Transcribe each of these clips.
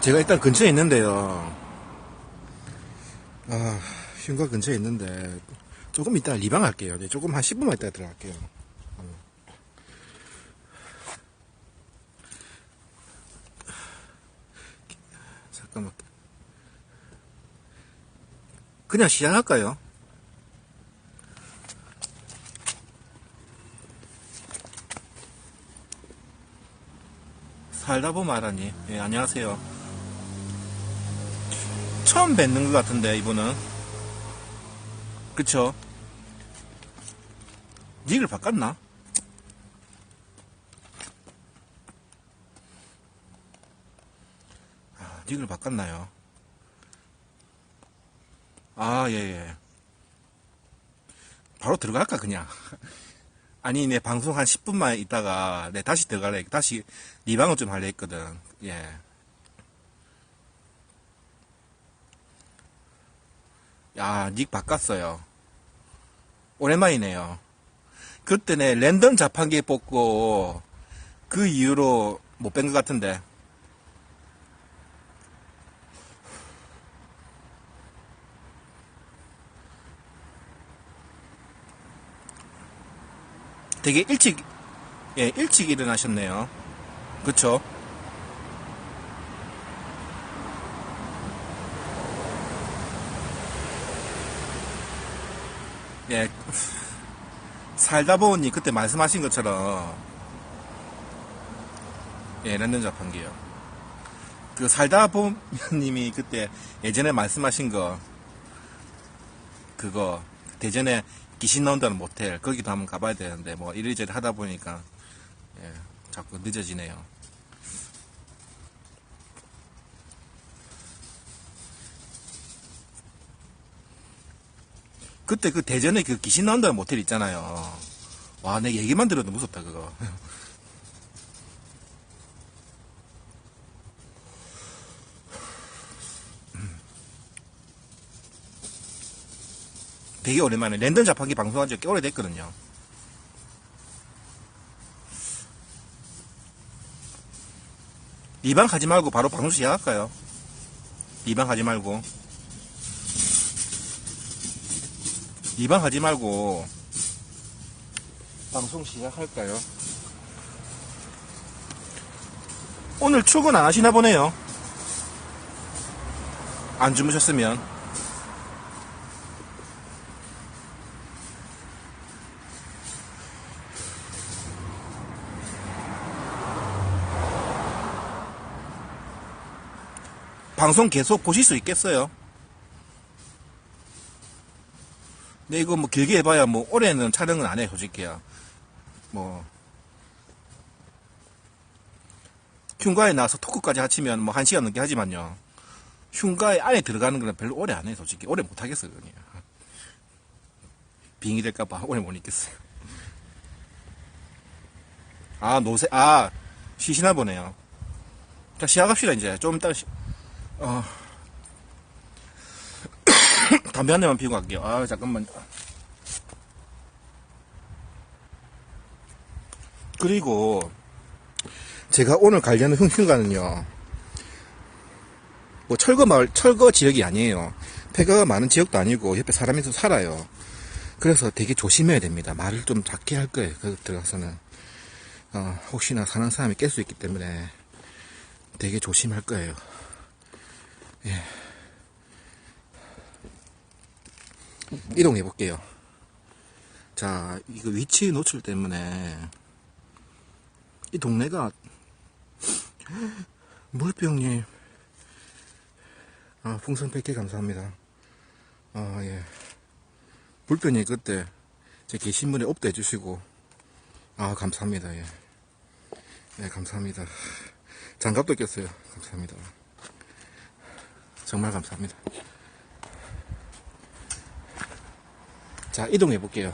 제가 일단 근처에 있는데요. 아, 흉가 근처에 있는데, 조금 이따 리방 할게요. 네, 조금 한 10분만 있다 들어갈게요. 음. 잠깐만. 그냥 시작할까요? 살다 보면 알아니. 예, 안녕하세요. 처음 뵙는 것 같은데, 이분은. 그쵸? 닉을 바꿨나? 아, 닉을 바꿨나요? 아, 예, 예. 바로 들어갈까, 그냥. 아니, 내 방송 한 10분만 있다가, 내 다시 들어갈래. 다시 리방을 좀 할래 했거든. 예. 야, 닉 바꿨어요. 오랜만이네요. 그때는 랜덤 자판기 뽑고, 그 이후로 못뺀것 같은데. 되게 일찍, 예, 일찍 일어나셨네요. 그쵸? 예, 살다 보니 그때 말씀하신 것처럼, 예, 랜덤 자판기요. 그 살다 보님이 그때 예전에 말씀하신 거, 그거, 대전에 귀신 나온다는 모텔, 거기도 한번 가봐야 되는데, 뭐, 이리저리 하다 보니까, 예, 자꾸 늦어지네요. 그때 그 대전에 그 귀신 나온다는 모텔 있잖아요. 와, 내 얘기만 들어도 무섭다, 그거. 되게 오랜만에 랜덤 자판기 방송한 지 꽤 오래됐거든요. 리방 하지 말고 바로 방송 시작할까요? 리방 하지 말고. 리방 하지 말고 방송 시작할까요? 오늘 출근 안 하시나 보네요. 안 주무셨으면. 방송 계속 보실 수 있겠어요? 근데 이거 뭐 길게 해봐야 뭐 올해는 촬영은 안 해, 솔직히야. 뭐. 흉가에 나와서 토크까지 합치면 뭐 한 시간 넘게 하지만요. 흉가에 안에 들어가는 거는 별로 오래 안 해, 솔직히. 오래 못 하겠어요, 그냥. 빙이 될까봐 오래 못 있겠어요. 아, 노세, 아, 쉬시나 보네요. 자, 시작합시다, 이제. 좀 이따, 시- 어. 담배 한 대만 피우고 갈게요. 아, 잠깐만. 그리고, 제가 오늘 가려는 흉흉가는요, 뭐, 철거 마을, 철거 지역이 아니에요. 폐가가 많은 지역도 아니고, 옆에 사람이 또 살아요. 그래서 되게 조심해야 됩니다. 말을 좀 작게 할 거예요. 그 들어가서는. 어, 혹시나 사는 사람이 깰 수 있기 때문에 되게 조심할 거예요. 이동해 볼게요. 자, 이거 위치 노출 때문에 이 동네가 물병님 아, 풍선 100개 감사합니다. 아, 예. 물병님 그때 제 게시물에 업도해 주시고 아, 감사합니다. 예. 네, 감사합니다. 장갑도 꼈어요. 감사합니다. 정말 감사합니다. 자, 이동해 볼게요.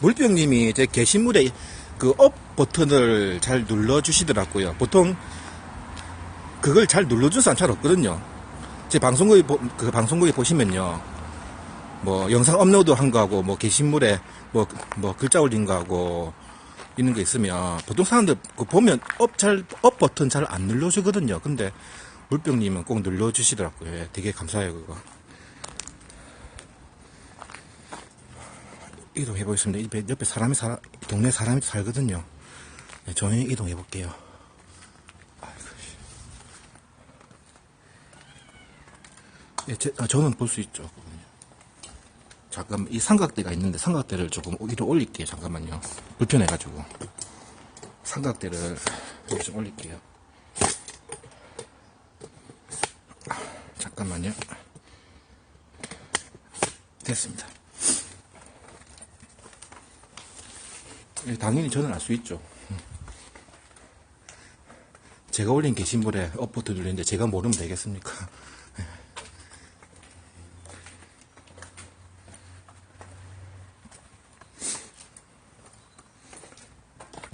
물병님이 제 게시물에 그 업 버튼을 잘 눌러 주시더라고요. 보통 그걸 잘 눌러준 사람 잘 없거든요. 제 방송국에, 보- 그 방송국에 보시면요. 뭐 영상 업로드 한 거하고 뭐 게시물에 뭐, 뭐 글자 올린 거하고 있는 거 있으면 보통 사람들 그 보면 업 잘, 업 버튼 잘 안 눌러주거든요. 근데 물병님은 꼭 눌러주시더라고요. 예, 되게 감사해요, 그거. 이동해 보겠습니다. 옆에, 옆에 사람이 살, 동네 사람이 살거든요. 네, 조용히 이동해 볼게요. 예, 제, 아, 저는 볼 수 있죠. 잠깐만, 이 삼각대가 있는데 삼각대를 조금 위로 올릴게요. 잠깐만요. 불편해가지고. 삼각대를 좀 올릴게요. 아, 잠깐만요. 됐습니다. 예, 당연히 저는 알 수 있죠. 음. 제가 올린 게시물에 업보트 눌리는데 제가 모르면 되겠습니까? 예.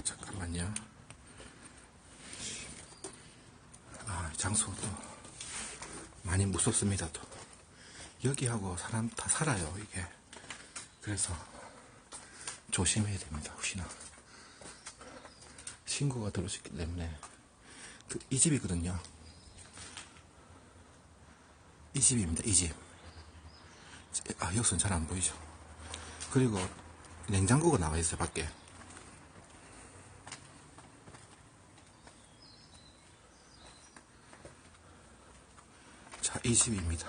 잠깐만요. 아, 장소도 많이 무섭습니다, 또. 여기하고 사람 다 살아요, 이게. 그래서 조심해야 됩니다, 혹시나. 신고가 들어오기 때문에. 그, 이 집이거든요. 이 집입니다, 이 집. 아, 여기서는 잘 안 보이죠. 그리고 냉장고가 나와 있어요, 밖에. 자, 이 집입니다.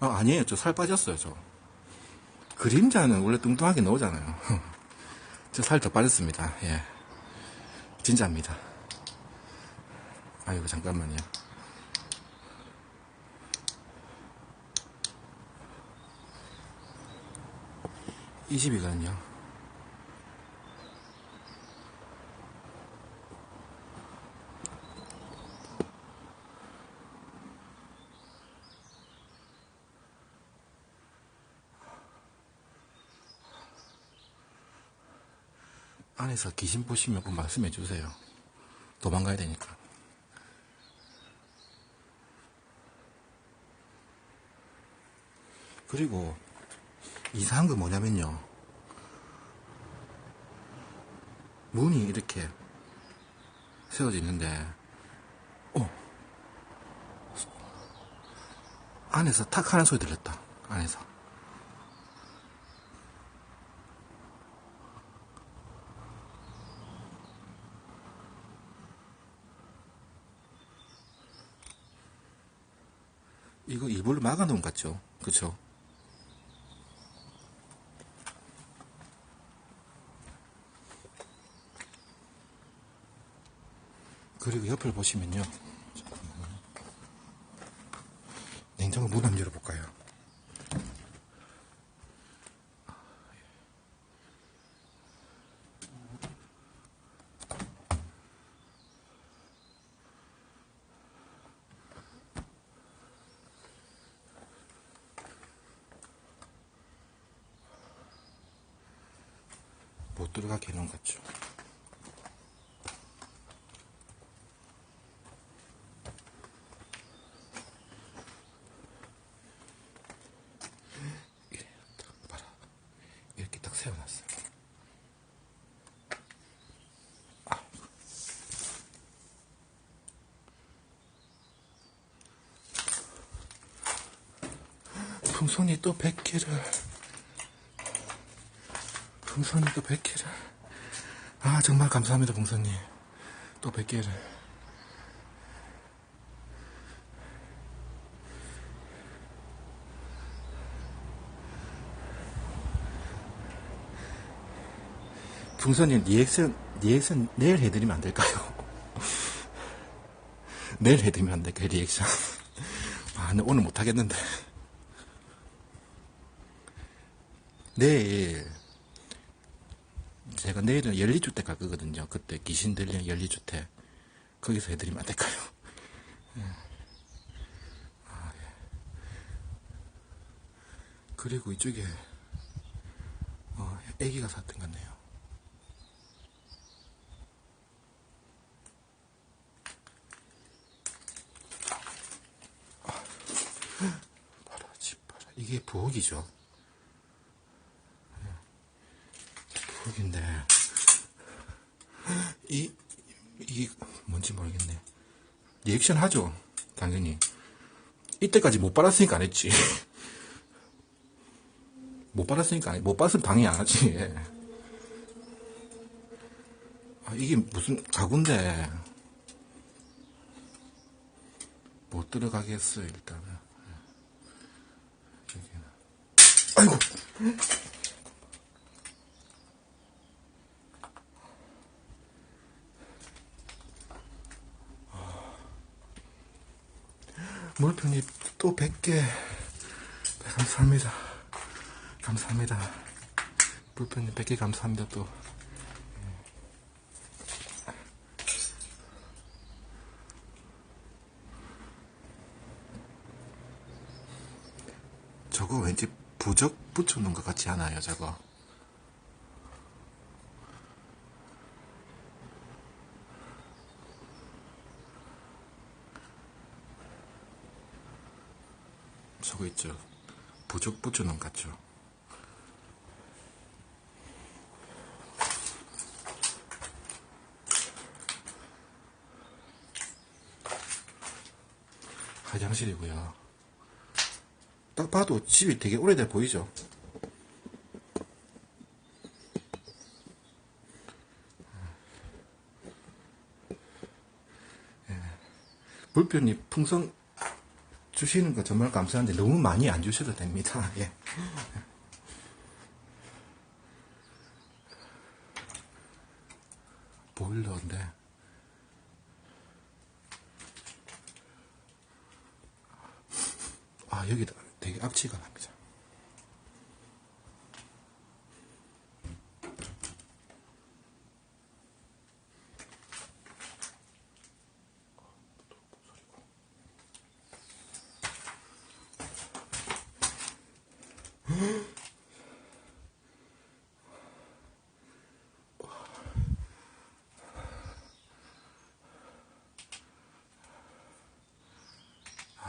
아, 아니에요. 저 살 빠졌어요, 저. 그림자는 원래 뚱뚱하게 나오잖아요. 저 살 더 빠졌습니다. 예. 진짜입니다. 아이고, 잠깐만요. 이 집이거든요. 안에서 귀신 보시면 꼭 말씀해 주세요. 도망가야 되니까. 그리고 이상한 거 뭐냐면요. 문이 이렇게 세워져 있는데, 어, 안에서 탁 하는 소리 들렸다. 안에서. 것 같죠? 그쵸? 그리고 옆을 보시면요. 냉장고 문 한번 열어볼까요? 못 딱 세워놨어요. 아. 풍선이 또 100개를 풍선이 또 100개를. 아 정말 감사합니다 풍선님. 또 100개를. 풍선님 리액션 리액션 내일 해드리면 안 될까요? 내일 해드리면 안 될까요 리액션? 아 오늘 못하겠는데. 내일 제가 내일은 연리주택 갈 거거든요. 그때 귀신 들리는 연리주택 거기서 해드리면 안 될까요? 예. 아, 예. 그리고 이쪽에 어, 애기가 샀던 것 같네요. 아. 이게 부엌이죠. 여긴데 이 이게 뭔지 모르겠네. 리액션 하죠, 당연히. 이때까지 못 빨았으니까 안 했지. 못 빨았으니까. 못 빨았으면 당연히 안 하지. 예. 아, 이게 무슨 가구인데 못 들어가겠어요 일단은. 예. 여기는. 아이고. 물편이 또 100개. 감사합니다. 감사합니다. 물편이 100개 감사합니다, 또. 저거 왠지 부적 붙여놓은 것 같지 않아요, 저거? 저거 있죠. 것 같죠. 화장실이고요. 딱 봐도 집이 되게 오래돼 보이죠? 예. 불편이 풍선 주시는 거 정말 감사한데 너무 많이 안 주셔도 됩니다. 예. 보일러인데 아 여기다 되게 악취가 납니다.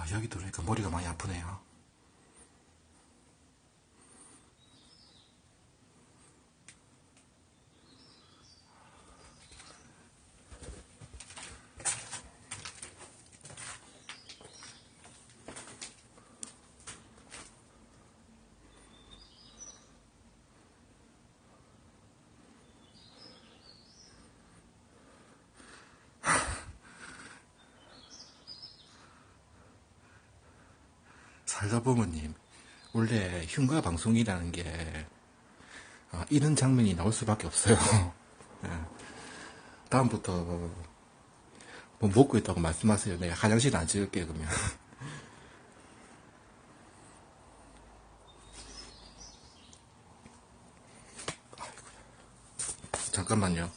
아 여기 들어오니까 머리가 많이 아프네요. 살다 보면님 원래 흉가 방송이라는 게 아, 이런 장면이 나올 수밖에 없어요. 예. 다음부터 뭐 먹고 있다고 말씀하세요. 내가 화장실 안 찍을게 그러면. 잠깐만요.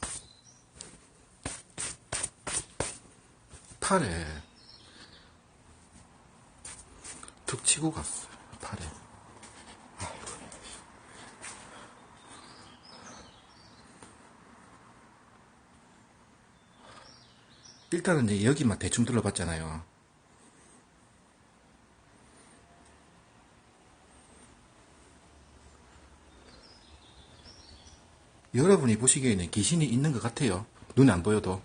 팔에 치고 갔어요. 팔에. 아이고. 일단은 이제 여기만 대충 둘러봤잖아요. 여러분이 보시기에는 귀신이 있는 것 같아요. 눈 안 보여도.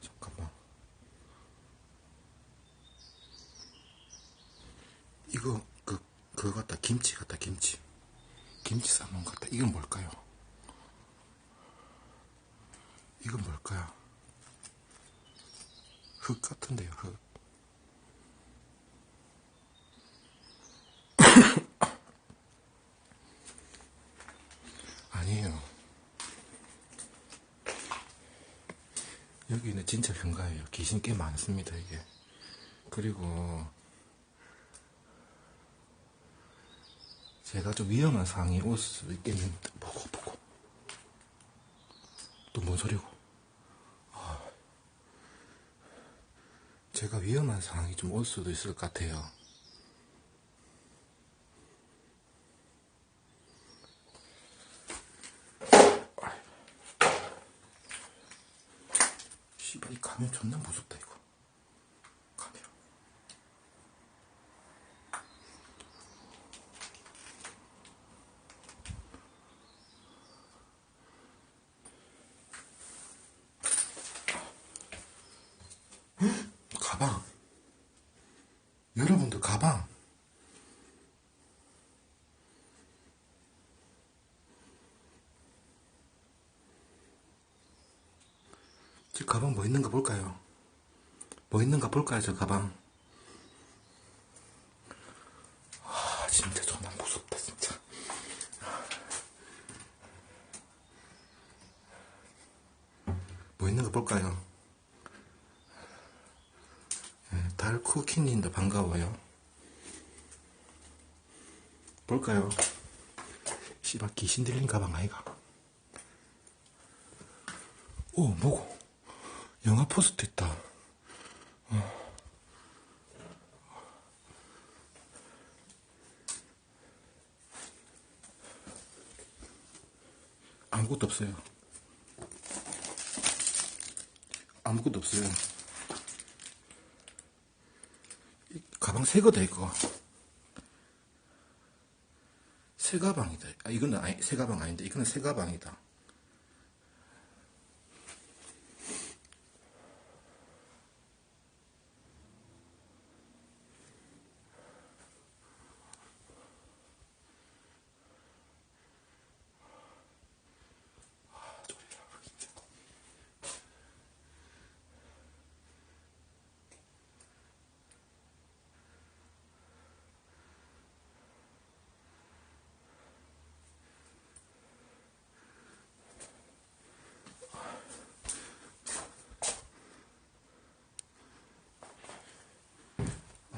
잠깐만. 이거 그 그거 같다. 김치 같다. 김치. 김치 삶은 것 같다. 이건 뭘까요? 이건 뭘까요? 흙 같은데요 흙. 아니에요. 여기는 진짜 현가예요. 귀신 꽤 많습니다 이게. 그리고 제가 좀 위험한 상황이 올 수 있겠는데 보고 보고. 또 뭔 소리고. 아, 제가 위험한 상황이 좀 올 수도 있을 것 같아요 씨발 이 가면 존나 무섭다 이거 가방. 여러분들 가방. 저 가방 뭐 있는가 볼까요? 뭐 있는가 볼까요, 저 가방? 아, 진짜 존나 무섭다, 진짜. 뭐 있는가 볼까요? 예, 달 쿠키님도 반가워요. 볼까요? 씨발 귀신 들린 가방 아이가? 오 뭐고? 영화 포스트 있다. 어. 아무것도 없어요. 아무것도 없어요. 이 가방 새 거다 이거. 새 가방이다. 아 이거는 아니, 새 가방 아닌데 이거는 새 가방이다.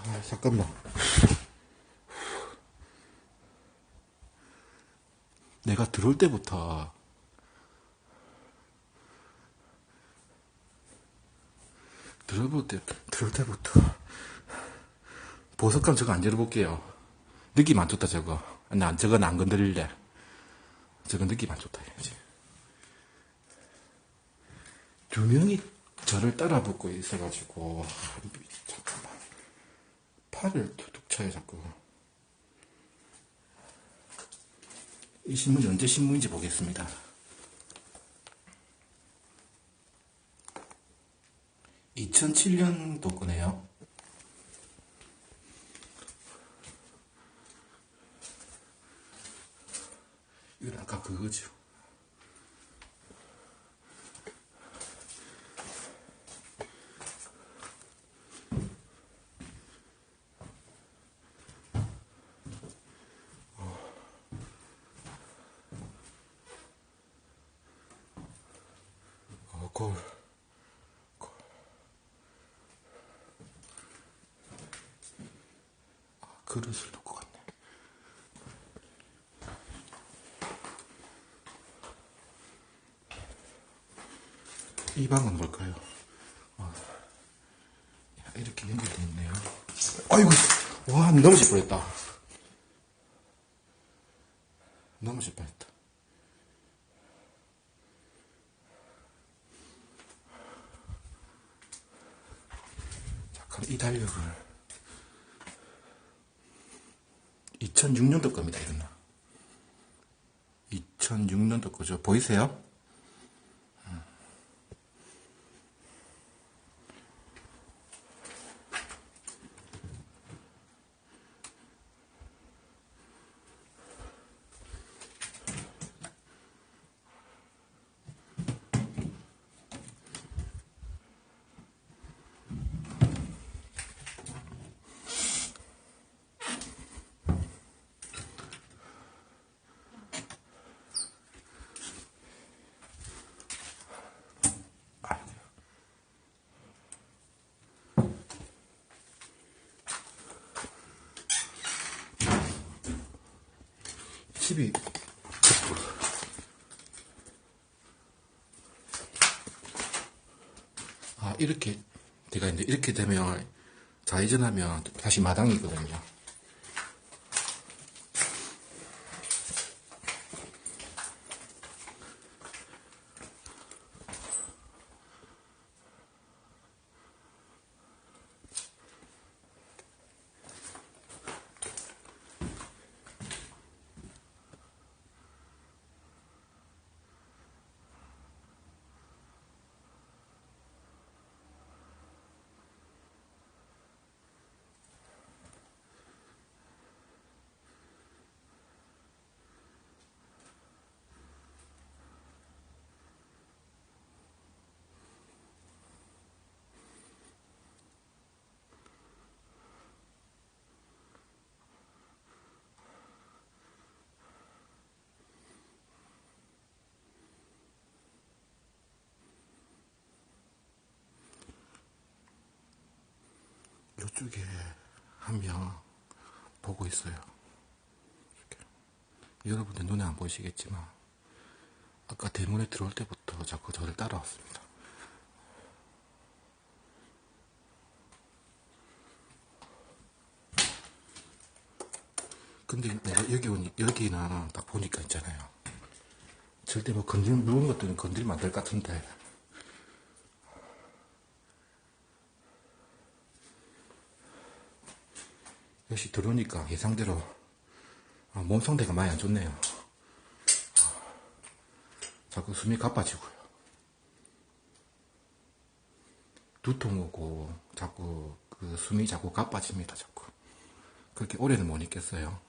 아 잠깐만. 내가 들어올 때부터 들어볼 때 들어올 때부터 보석감 저거 안 열어볼게요. 느낌 안 좋다 저거. 난 저건 안 건드릴래. 저거 느낌 안 좋다 해야지. 두 명이 저를 따라 붙고 있어가지고 팔을 쳐요 자꾸. 이 신문이 언제 신문인지 보겠습니다. (2007년도) 거네요. 이건 아까 그거죠. 어, 거울. 거울. 아, 그릇을 놓고 갔네. 이 방은 뭘까요? 어. 야, 이렇게 연결되어 있네요. 아이고, 와, 넘어질 뻔했다. 넘어질 뻔했다. 자, 그럼 이 달력을 2006년도 겁니다, 이거는. 2006년도 거죠. 보이세요? 집이 아 이렇게 제가 이제 이렇게 되면 좌회전하면 다시 마당이거든요. 이쪽에 한 명 보고 있어요. 이렇게. 여러분들 눈에 안 보이시겠지만 아까 대문에 들어올 때부터 자꾸 저를 따라왔습니다. 근데 내가 여기 오니 여기나 딱 보니까 있잖아요. 절대 뭐 건드리면 누운 것들은 건드리면 안 될 것 같은데 역시 들어오니까 예상대로 아, 몸 상태가 많이 안 좋네요. 아, 자꾸 숨이 가빠지고요. 두통 오고 자꾸 그 숨이 자꾸 가빠집니다. 자꾸 그렇게 오래는 못 있겠어요.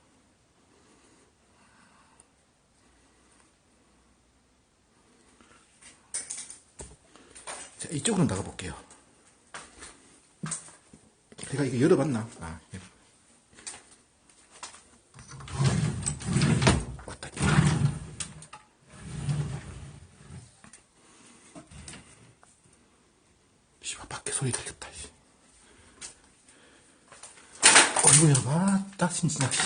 자, 이쪽으로 나가 볼게요. 제가 이거 열어봤나? 아, 예. 왔다. 들렸다, 씨. 어이구야, 맞다, 진짜, 씨.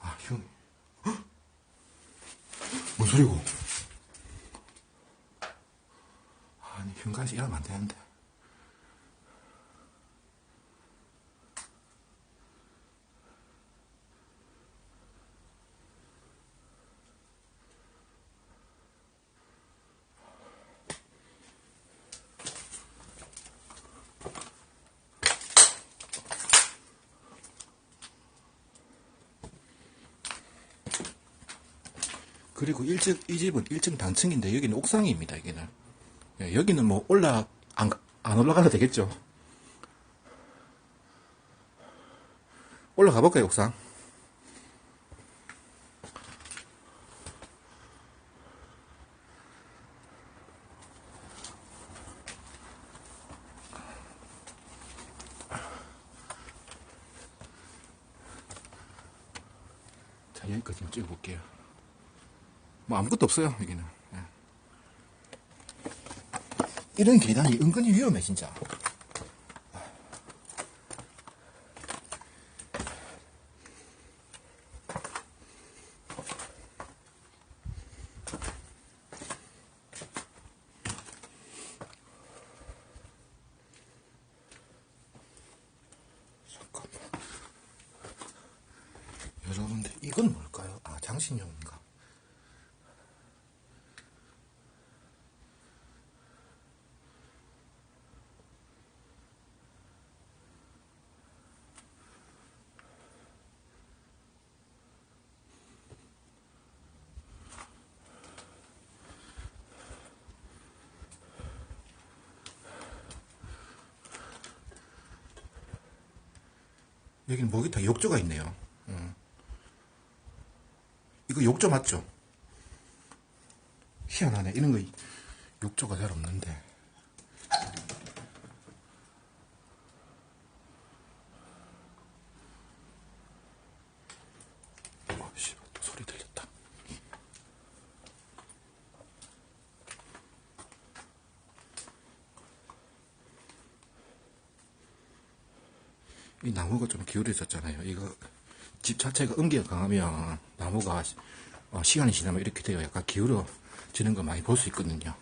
아, 형. 헉! 뭔 소리고? 아니, 흉가시 이러면 안 되는데. 그리고 1층, 이 집은 1층 단층인데 여기는 옥상입니다, 여기는. 예, 여기는 뭐 올라, 안, 안 올라가도 되겠죠. 올라가 볼까요, 옥상? 자, 여기까지 좀 찍어볼게요. 뭐 아무것도 없어요, 여기는. 예. 이런 계단이 은근히 위험해, 진짜. 잠깐만. 여러분들, 이건 뭘까요? 아, 장식용인가? 여기는 목욕탕 욕조가 있네요. 음. 이거 욕조 맞죠? 희한하네. 이런 거 욕조가 잘 없는데. 어, 씨발, 또 소리 들렸다. 이 나무가 좀 기울어졌잖아요. 이거 집 자체가 음기가 강하면 나무가 어, 시간이 지나면 이렇게 돼요. 약간 기울어지는 거 많이 볼 수 있거든요.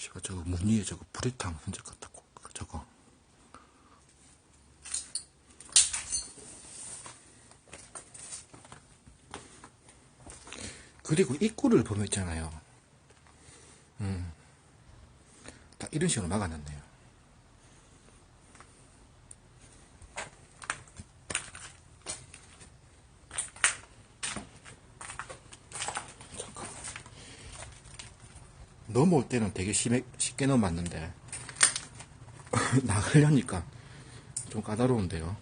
씨발 저거 문 위에 저거 불의탕 흔적 같다고 저거 그리고 입구를 보면 있잖아요. 음, 다 이런 식으로 막아놨네요. 잠깐만. 넘어올 때는 되게 심해, 쉽게 넘어왔는데. 나가려니까 좀 까다로운데요.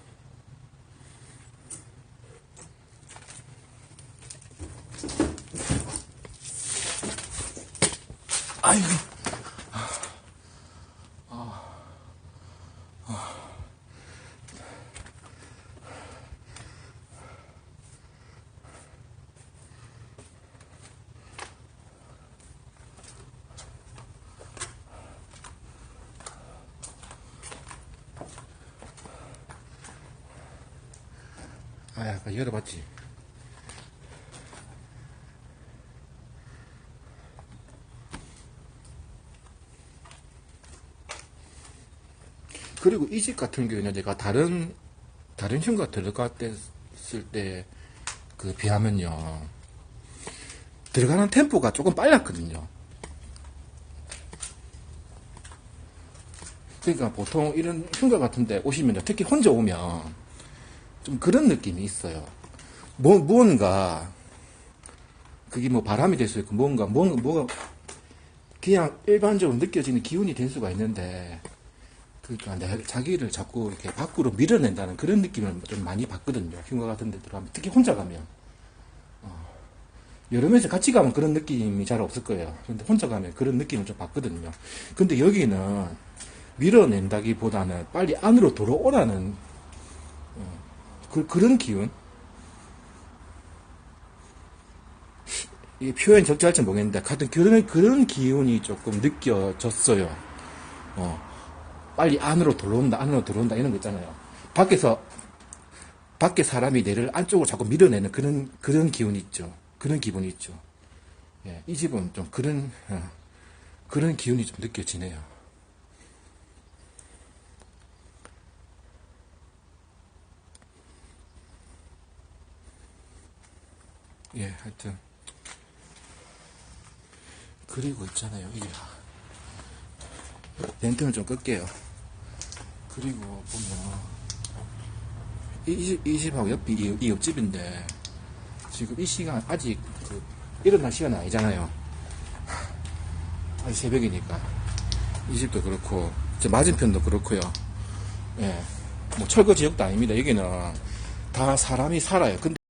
그리고 이 집 같은 경우는 제가 다른, 다른 흉가 들어갔을 때, 그, 비하면요. 들어가는 템포가 조금 빨랐거든요. 그러니까 보통 이런 흉가 같은데 오시면 특히 혼자 오면 좀 그런 느낌이 있어요. 뭐, 무언가, 그게 뭐 바람이 될 수 있고, 뭔가, 뭔가, 뭐가, 그냥 일반적으로 느껴지는 기운이 될 수가 있는데, 그러니까 내, 자기를 자꾸 이렇게 밖으로 밀어낸다는 그런 느낌을 좀 많이 받거든요. 흉가 같은 데 들어가면. 특히 혼자 가면. 어, 명이서 같이 가면 그런 느낌이 잘 없을 거예요. 근데 혼자 가면 그런 느낌을 좀 받거든요. 근데 여기는 밀어낸다기보다는 빨리 안으로 들어오라는 그, 그런 기운? 이 표현 적절할지 모르겠는데, 하여튼 그런, 그런 기운이 조금 느껴졌어요. 어. 빨리 안으로 들어온다, 안으로 들어온다, 이런 거 있잖아요. 밖에서, 밖에 사람이 내를 안쪽으로 자꾸 밀어내는 그런, 그런 기운이 있죠. 그런 기분이 있죠. 예, 이 집은 좀 그런, 어, 그런 기운이 좀 느껴지네요. 예, 하여튼. 그리고 있잖아요, 이게. 렌트는 좀 끌게요. 그리고 보면, 이, 이 집, 이 집하고 옆이 이, 이 옆집인데, 지금 이 시간, 아직 그, 일어날 시간은 아니잖아요. 아직 새벽이니까. 이 집도 그렇고, 저 맞은편도 그렇고요. 예. 뭐 철거 지역도 아닙니다. 여기는 다 사람이 살아요. 근데